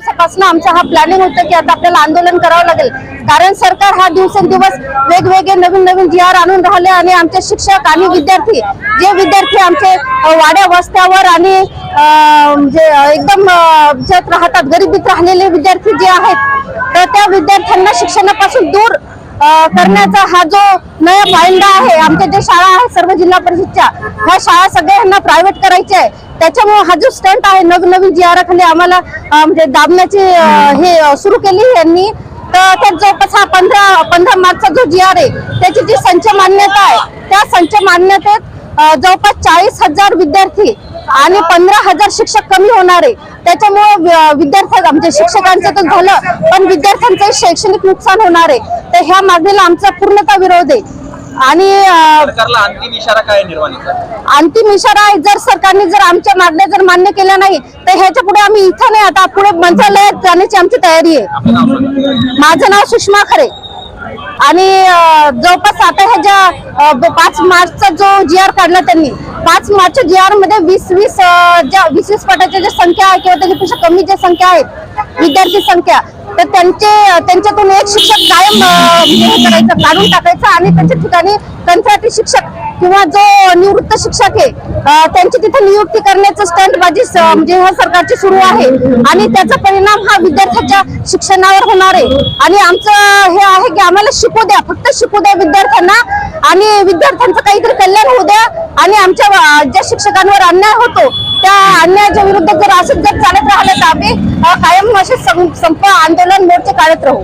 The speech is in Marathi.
दिवसापासून आमचा हा प्लॅनिंग होतं की आता आपल्याला आंदोलन करावं लागेल. कारण सरकार हा दिवसेंदिवस वेगवेगळे नवीन नवीन जी आर आणून राहिले आणि आमचे शिक्षक आणि विद्यार्थी जे विद्यार्थी आमचे वाड्या वस्त्यावर आणि जे एकदम ज्यात राहतात गरिबीत राहिलेले विद्यार्थी जे आहेत तर त्या विद्यार्थ्यांना शिक्षणापासून दूर करण्याचा हा जो नया पायंडा आहे आमच्या ज्या शाळा आहेत सर्व जिल्हा परिषदच्या ह्या शाळा सगळ्यांना प्रायव्हेट करायच्या आहे. त्याच्यामुळे हा जो स्टंट आहे नवनवीन जी आराखाली आम्हाला म्हणजे दाबण्याची हे सुरू केली यांनी तर त्यात जवळपास हा पंधरा पंधरा मार्चचा जो जी आर आहे त्याची जी संच मान्यता आहे त्या संच मान्यतेत जवळपास चाळीस हजार विद्यार्थी आणि पंधरा हजार शिक्षक कमी होणार आहे. त्याच्यामुळे वि- विद्यार्थ्या म्हणजे शिक्षकांचं तर झालं पण विद्यार्थ्यांचं शैक्षणिक नुकसान होणार आहे. तर ह्या मागणीला आमचा पूर्णतः विरोध आहे. आणि अंतिम इशारा काय अंतिम इशारा आहे जर सरकारने जर आमच्या मागण्या जर मान्य केल्या नाही तर ह्याच्या पुढे आम्ही इथं नाही आता पुढे मंत्रालयात जाण्याची आमची तयारी आहे. माझं नाव सुषमा खरे. आणि जवळपास आता ह्या ज्या पाच मार्चचा जो जी आर काढला त्यांनी पाच मार्चच्या जी आरमध्ये वीस वीस ज्या वीस वीस पटाच्या ज्या संख्या आहे किंवा त्याच्यापेक्षा कमी ज्या संख्या आहेत विद्यार्थी संख्या तर त्यांचे त्यांच्यातून एक शिक्षक कायम अं, हे करायचं काढून टाकायचं आणि त्यांच्या ठिकाणी कंत्राटी शिक्षक किंवा जो निवृत्त शिक्षक आहे त्यांची तिथे नियुक्ती करण्याचं स्टंटबाजी म्हणजे ह्या सरकारची सुरू आहे. आणि त्याचा परिणाम हा विद्यार्थ्याच्या शिक्षणावर होणार आहे. आणि आमचं हे आहे की आम्हाला शिकू द्या फक्त शिकू द्या विद्यार्थ्यांना. आणि विद्यार्थ्यांचं काहीतरी कल्याण होऊ द्या. आणि आमच्या ज्या शिक्षकांवर अन्याय होतो त्या अन्यायाच्या विरुद्ध जर असंच जर चालत राहिलं तर आम्ही काय असे संप आंदोलन मोर्चे काढत राहू.